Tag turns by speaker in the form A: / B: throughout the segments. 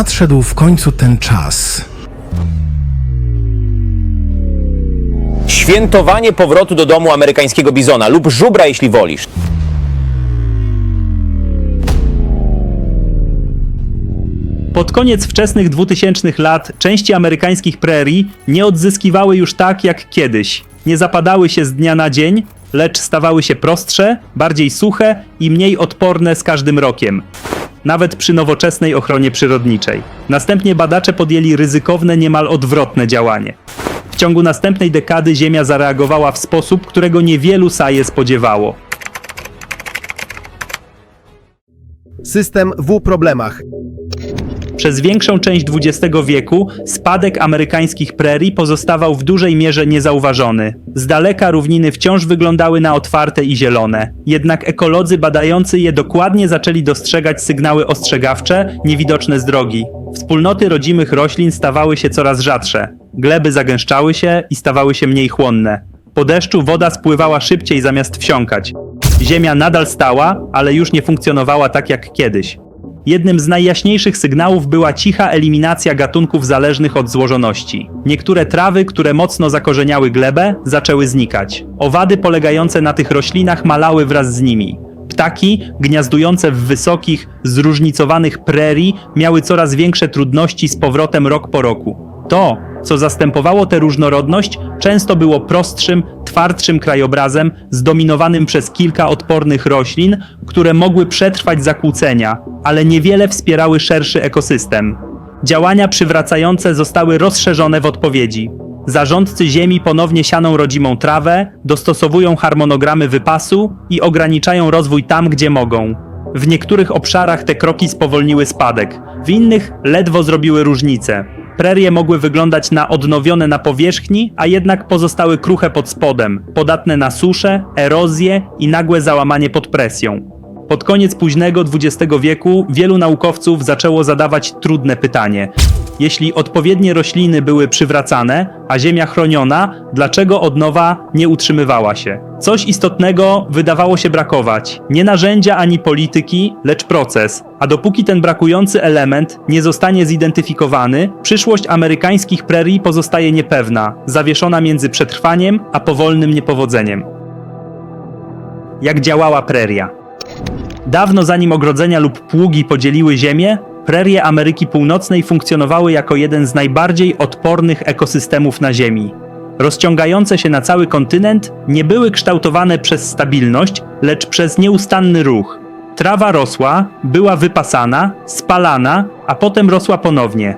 A: nadszedł w końcu ten czas.
B: Świętowanie powrotu do domu amerykańskiego bizona lub żubra, jeśli wolisz.
C: Pod koniec wczesnych 2000 lat części amerykańskich prerii nie odzyskiwały już tak jak kiedyś. Nie zapadały się z dnia na dzień, lecz stawały się prostsze, bardziej suche i mniej odporne z każdym rokiem. Nawet przy nowoczesnej ochronie przyrodniczej. Następnie badacze podjęli ryzykowne, niemal odwrotne działanie. W ciągu następnej dekady Ziemia zareagowała w sposób, którego niewielu saje spodziewało.
D: System w problemach.
C: Przez większą część XX wieku spadek amerykańskich prerii pozostawał w dużej mierze niezauważony. Z daleka równiny wciąż wyglądały na otwarte i zielone. Jednak ekolodzy badający je dokładnie zaczęli dostrzegać sygnały ostrzegawcze, niewidoczne z drogi. Wspólnoty rodzimych roślin stawały się coraz rzadsze. Gleby zagęszczały się i stawały się mniej chłonne. Po deszczu woda spływała szybciej zamiast wsiąkać. Ziemia nadal stała, ale już nie funkcjonowała tak jak kiedyś. Jednym z najjaśniejszych sygnałów była cicha eliminacja gatunków zależnych od złożoności. Niektóre trawy, które mocno zakorzeniały glebę, zaczęły znikać. Owady polegające na tych roślinach malały wraz z nimi. Ptaki, gniazdujące w wysokich, zróżnicowanych prerii, miały coraz większe trudności z powrotem rok po roku. To, co zastępowało tę różnorodność, często było prostszym, twardszym krajobrazem zdominowanym przez kilka odpornych roślin, które mogły przetrwać zakłócenia, ale niewiele wspierały szerszy ekosystem. Działania przywracające zostały rozszerzone w odpowiedzi. Zarządcy ziemi ponownie sianą rodzimą trawę, dostosowują harmonogramy wypasu i ograniczają rozwój tam, gdzie mogą. W niektórych obszarach te kroki spowolniły spadek, w innych ledwo zrobiły różnicę. Prerie mogły wyglądać na odnowione na powierzchni, a jednak pozostały kruche pod spodem, podatne na suszę, erozję i nagłe załamanie pod presją. Pod koniec późnego XX wieku wielu naukowców zaczęło zadawać trudne pytanie. Jeśli odpowiednie rośliny były przywracane, a ziemia chroniona, dlaczego odnowa nie utrzymywała się? Coś istotnego wydawało się brakować. Nie narzędzia ani polityki, lecz proces. A dopóki ten brakujący element nie zostanie zidentyfikowany, przyszłość amerykańskich prerii pozostaje niepewna, zawieszona między przetrwaniem a powolnym niepowodzeniem. Jak działała preria? Dawno zanim ogrodzenia lub pługi podzieliły ziemię, prerie Ameryki Północnej funkcjonowały jako jeden z najbardziej odpornych ekosystemów na Ziemi. Rozciągające się na cały kontynent nie były kształtowane przez stabilność, lecz przez nieustanny ruch. Trawa rosła, była wypasana, spalana, a potem rosła ponownie.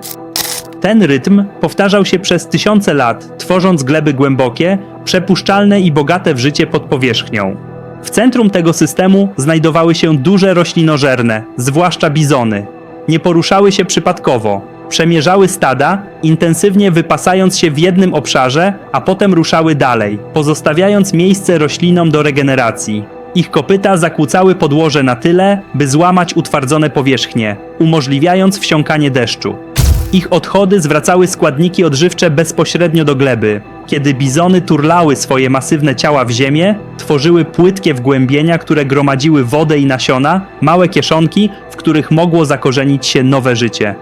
C: Ten rytm powtarzał się przez tysiące lat, tworząc gleby głębokie, przepuszczalne i bogate w życie pod powierzchnią. W centrum tego systemu znajdowały się duże roślinożerne, zwłaszcza bizony. Nie poruszały się przypadkowo. Przemierzały stada, intensywnie wypasając się w jednym obszarze, a potem ruszały dalej, pozostawiając miejsce roślinom do regeneracji. Ich kopyta zakłócały podłoże na tyle, by złamać utwardzone powierzchnie, umożliwiając wsiąkanie deszczu. Ich odchody zwracały składniki odżywcze bezpośrednio do gleby. Kiedy bizony turlały swoje masywne ciała w ziemię, tworzyły płytkie wgłębienia, które gromadziły wodę i nasiona, małe kieszonki, w których mogło zakorzenić się nowe życie.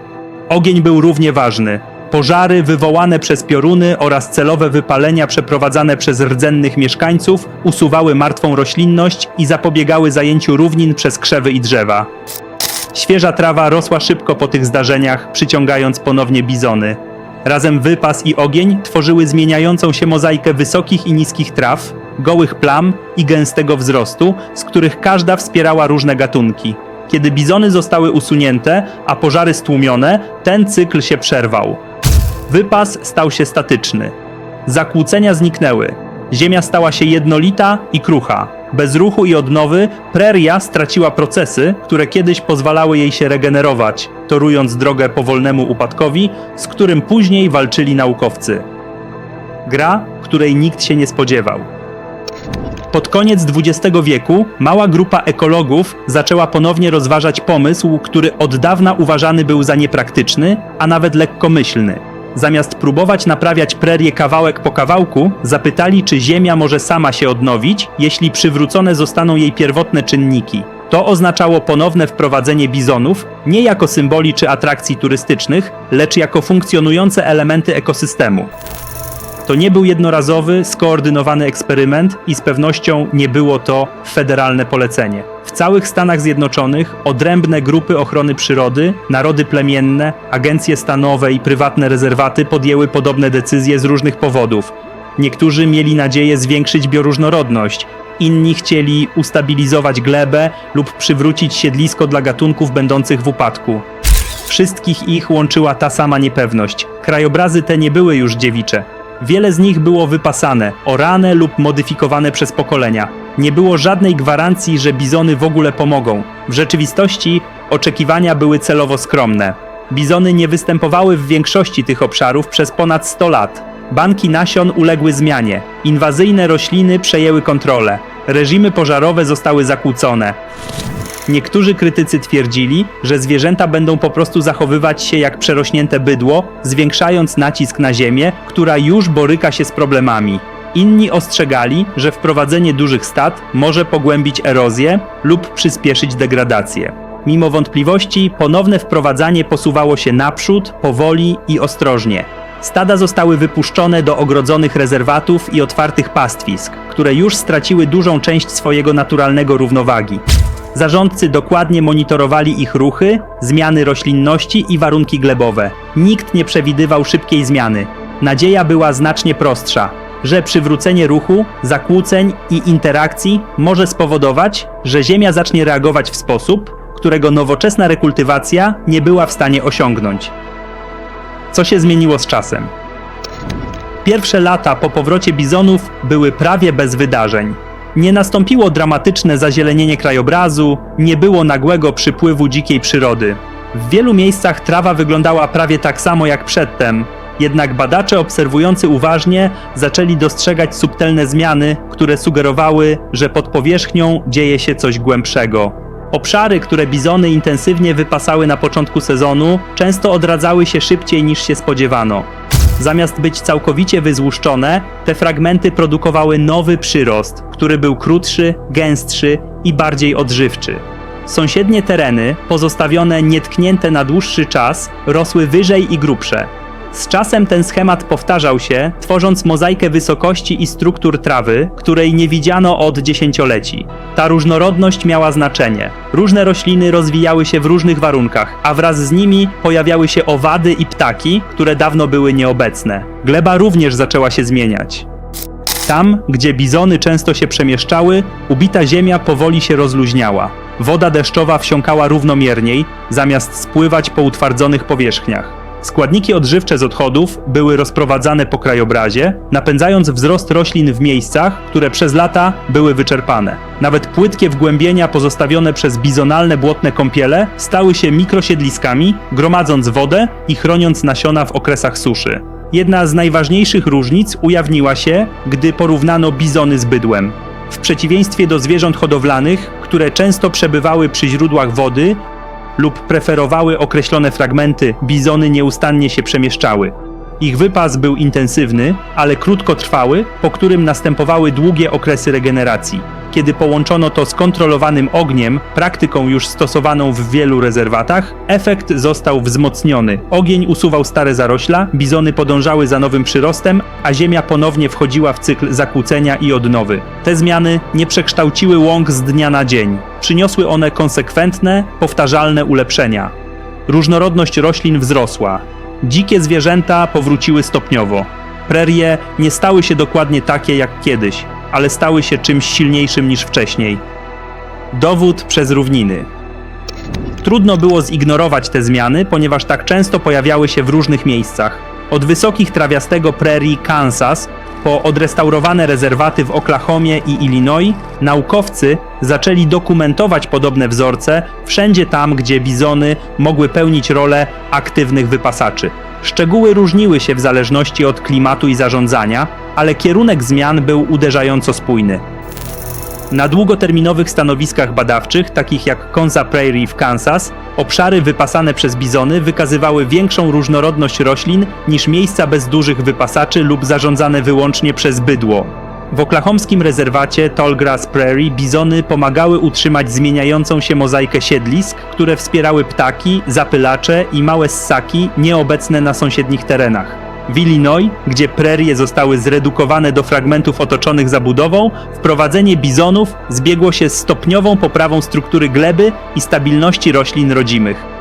C: Ogień był równie ważny. Pożary wywołane przez pioruny oraz celowe wypalenia przeprowadzane przez rdzennych mieszkańców usuwały martwą roślinność i zapobiegały zajęciu równin przez krzewy i drzewa. Świeża trawa rosła szybko po tych zdarzeniach, przyciągając ponownie bizony. Razem wypas i ogień tworzyły zmieniającą się mozaikę wysokich i niskich traw, gołych plam i gęstego wzrostu, z których każda wspierała różne gatunki. Kiedy bizony zostały usunięte, a pożary stłumione, ten cykl się przerwał. Wypas stał się statyczny. Zakłócenia zniknęły. Ziemia stała się jednolita i krucha. Bez ruchu i odnowy preria straciła procesy, które kiedyś pozwalały jej się regenerować, torując drogę powolnemu upadkowi, z którym później walczyli naukowcy. Gra, której nikt się nie spodziewał. Pod koniec XX wieku mała grupa ekologów zaczęła ponownie rozważać pomysł, który od dawna uważany był za niepraktyczny, a nawet lekkomyślny. Zamiast próbować naprawiać prerię kawałek po kawałku, zapytali, czy Ziemia może sama się odnowić, jeśli przywrócone zostaną jej pierwotne czynniki. To oznaczało ponowne wprowadzenie bizonów nie jako symboli czy atrakcji turystycznych, lecz jako funkcjonujące elementy ekosystemu. To nie był jednorazowy, skoordynowany eksperyment i z pewnością nie było to federalne polecenie. W całych Stanach Zjednoczonych odrębne grupy ochrony przyrody, narody plemienne, agencje stanowe i prywatne rezerwaty podjęły podobne decyzje z różnych powodów. Niektórzy mieli nadzieję zwiększyć bioróżnorodność, inni chcieli ustabilizować glebę lub przywrócić siedlisko dla gatunków będących w upadku. Wszystkich ich łączyła ta sama niepewność. Krajobrazy te nie były już dziewicze. Wiele z nich było wypasane, orane lub modyfikowane przez pokolenia. Nie było żadnej gwarancji, że bizony w ogóle pomogą. W rzeczywistości oczekiwania były celowo skromne. Bizony nie występowały w większości tych obszarów przez ponad 100 lat. Banki nasion uległy zmianie. Inwazyjne rośliny przejęły kontrolę. Reżimy pożarowe zostały zakłócone. Niektórzy krytycy twierdzili, że zwierzęta będą po prostu zachowywać się jak przerośnięte bydło, zwiększając nacisk na ziemię, która już boryka się z problemami. Inni ostrzegali, że wprowadzenie dużych stad może pogłębić erozję lub przyspieszyć degradację. Mimo wątpliwości, ponowne wprowadzanie posuwało się naprzód, powoli i ostrożnie. Stada zostały wypuszczone do ogrodzonych rezerwatów i otwartych pastwisk, które już straciły dużą część swojego naturalnego równowagi. Zarządcy dokładnie monitorowali ich ruchy, zmiany roślinności i warunki glebowe. Nikt nie przewidywał szybkiej zmiany. Nadzieja była znacznie prostsza, że przywrócenie ruchu, zakłóceń i interakcji może spowodować, że Ziemia zacznie reagować w sposób, którego nowoczesna rekultywacja nie była w stanie osiągnąć. Co się zmieniło z czasem? Pierwsze lata po powrocie bizonów były prawie bez wydarzeń. Nie nastąpiło dramatyczne zazielenienie krajobrazu, nie było nagłego przypływu dzikiej przyrody. W wielu miejscach trawa wyglądała prawie tak samo jak przedtem, jednak badacze obserwujący uważnie zaczęli dostrzegać subtelne zmiany, które sugerowały, że pod powierzchnią dzieje się coś głębszego. Obszary, które bizony intensywnie wypasały na początku sezonu, często odradzały się szybciej niż się spodziewano. Zamiast być całkowicie wyzłuszczone, te fragmenty produkowały nowy przyrost, który był krótszy, gęstszy i bardziej odżywczy. Sąsiednie tereny, pozostawione nietknięte na dłuższy czas, rosły wyżej i grubsze. Z czasem ten schemat powtarzał się, tworząc mozaikę wysokości i struktur trawy, której nie widziano od dziesięcioleci. Ta różnorodność miała znaczenie. Różne rośliny rozwijały się w różnych warunkach, a wraz z nimi pojawiały się owady i ptaki, które dawno były nieobecne. Gleba również zaczęła się zmieniać. Tam, gdzie bizony często się przemieszczały, ubita ziemia powoli się rozluźniała. Woda deszczowa wsiąkała równomierniej, zamiast spływać po utwardzonych powierzchniach. Składniki odżywcze z odchodów były rozprowadzane po krajobrazie, napędzając wzrost roślin w miejscach, które przez lata były wyczerpane. Nawet płytkie wgłębienia pozostawione przez bizonalne błotne kąpiele stały się mikrosiedliskami, gromadząc wodę i chroniąc nasiona w okresach suszy. Jedna z najważniejszych różnic ujawniła się, gdy porównano bizony z bydłem. W przeciwieństwie do zwierząt hodowlanych, które często przebywały przy źródłach wody lub preferowały określone fragmenty, bizony nieustannie się przemieszczały. Ich wypas był intensywny, ale krótkotrwały, po którym następowały długie okresy regeneracji. Kiedy połączono to z kontrolowanym ogniem, praktyką już stosowaną w wielu rezerwatach, efekt został wzmocniony. Ogień usuwał stare zarośla, bizony podążały za nowym przyrostem, a ziemia ponownie wchodziła w cykl zakłócenia i odnowy. Te zmiany nie przekształciły łąk z dnia na dzień. Przyniosły one konsekwentne, powtarzalne ulepszenia. Różnorodność roślin wzrosła. Dzikie zwierzęta powróciły stopniowo. Prerie nie stały się dokładnie takie jak kiedyś, ale stały się czymś silniejszym niż wcześniej. Dowód przez równiny. Trudno było zignorować te zmiany, ponieważ tak często pojawiały się w różnych miejscach. Od wysokich trawiastego prerii Kansas po odrestaurowane rezerwaty w Oklahomie i Illinois, naukowcy zaczęli dokumentować podobne wzorce wszędzie tam, gdzie bizony mogły pełnić rolę aktywnych wypasaczy. Szczegóły różniły się w zależności od klimatu i zarządzania, ale kierunek zmian był uderzająco spójny. Na długoterminowych stanowiskach badawczych, takich jak Konza Prairie w Kansas, obszary wypasane przez bizony wykazywały większą różnorodność roślin niż miejsca bez dużych wypasaczy lub zarządzane wyłącznie przez bydło. W oklahomskim rezerwacie Tallgrass Prairie bizony pomagały utrzymać zmieniającą się mozaikę siedlisk, które wspierały ptaki, zapylacze i małe ssaki nieobecne na sąsiednich terenach. W Illinois, gdzie prerie zostały zredukowane do fragmentów otoczonych zabudową, wprowadzenie bizonów zbiegło się z stopniową poprawą struktury gleby i stabilności roślin rodzimych.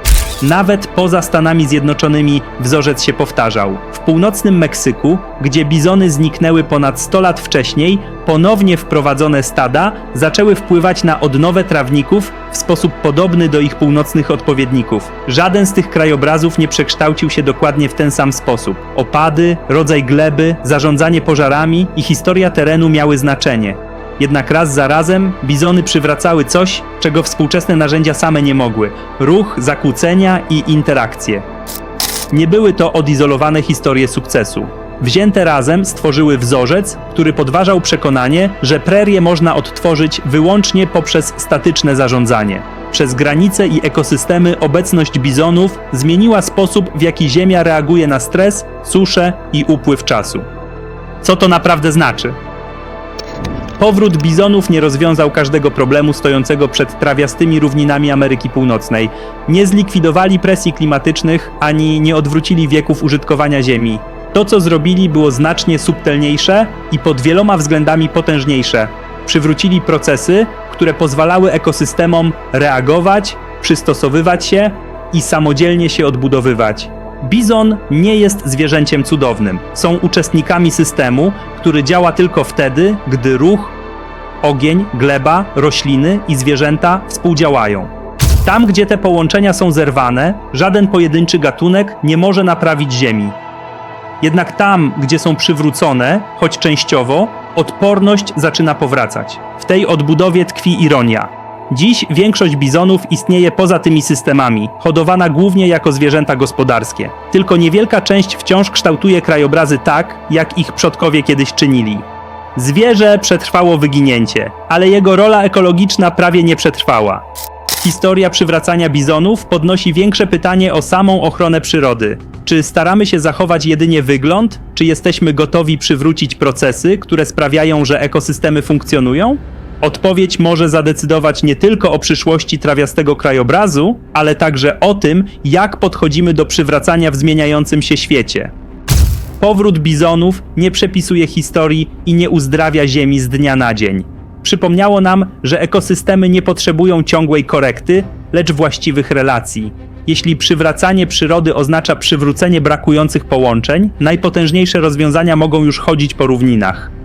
C: Nawet poza Stanami Zjednoczonymi wzorzec się powtarzał. W północnym Meksyku, gdzie bizony zniknęły ponad 100 lat wcześniej, ponownie wprowadzone stada zaczęły wpływać na odnowę trawników w sposób podobny do ich północnych odpowiedników. Żaden z tych krajobrazów nie przekształcił się dokładnie w ten sam sposób. Opady, rodzaj gleby, zarządzanie pożarami i historia terenu miały znaczenie. Jednak raz za razem bizony przywracały coś, czego współczesne narzędzia same nie mogły: ruch, zakłócenia i interakcje. Nie były to odizolowane historie sukcesu. Wzięte razem stworzyły wzorzec, który podważał przekonanie, że prerie można odtworzyć wyłącznie poprzez statyczne zarządzanie. Przez granice i ekosystemy obecność bizonów zmieniła sposób, w jaki Ziemia reaguje na stres, suszę i upływ czasu. Co to naprawdę znaczy? Powrót bizonów nie rozwiązał każdego problemu stojącego przed trawiastymi równinami Ameryki Północnej. Nie zlikwidowali presji klimatycznych ani nie odwrócili wieków użytkowania ziemi. To, co zrobili, było znacznie subtelniejsze i pod wieloma względami potężniejsze. Przywrócili procesy, które pozwalały ekosystemom reagować, przystosowywać się i samodzielnie się odbudowywać. Bizon nie jest zwierzęciem cudownym. Są uczestnikami systemu, który działa tylko wtedy, gdy ruch, ogień, gleba, rośliny i zwierzęta współdziałają. Tam, gdzie te połączenia są zerwane, żaden pojedynczy gatunek nie może naprawić Ziemi. Jednak tam, gdzie są przywrócone, choć częściowo, odporność zaczyna powracać. W tej odbudowie tkwi ironia. Dziś większość bizonów istnieje poza tymi systemami, hodowana głównie jako zwierzęta gospodarskie. Tylko niewielka część wciąż kształtuje krajobrazy tak, jak ich przodkowie kiedyś czynili. Zwierzę przetrwało wyginięcie, ale jego rola ekologiczna prawie nie przetrwała. Historia przywracania bizonów podnosi większe pytanie o samą ochronę przyrody. Czy staramy się zachować jedynie wygląd, czy jesteśmy gotowi przywrócić procesy, które sprawiają, że ekosystemy funkcjonują? Odpowiedź może zadecydować nie tylko o przyszłości trawiastego krajobrazu, ale także o tym, jak podchodzimy do przywracania w zmieniającym się świecie. Powrót bizonów nie przepisuje historii i nie uzdrawia Ziemi z dnia na dzień. Przypomniało nam, że ekosystemy nie potrzebują ciągłej korekty, lecz właściwych relacji. Jeśli przywracanie przyrody oznacza przywrócenie brakujących połączeń, najpotężniejsze rozwiązania mogą już chodzić po równinach.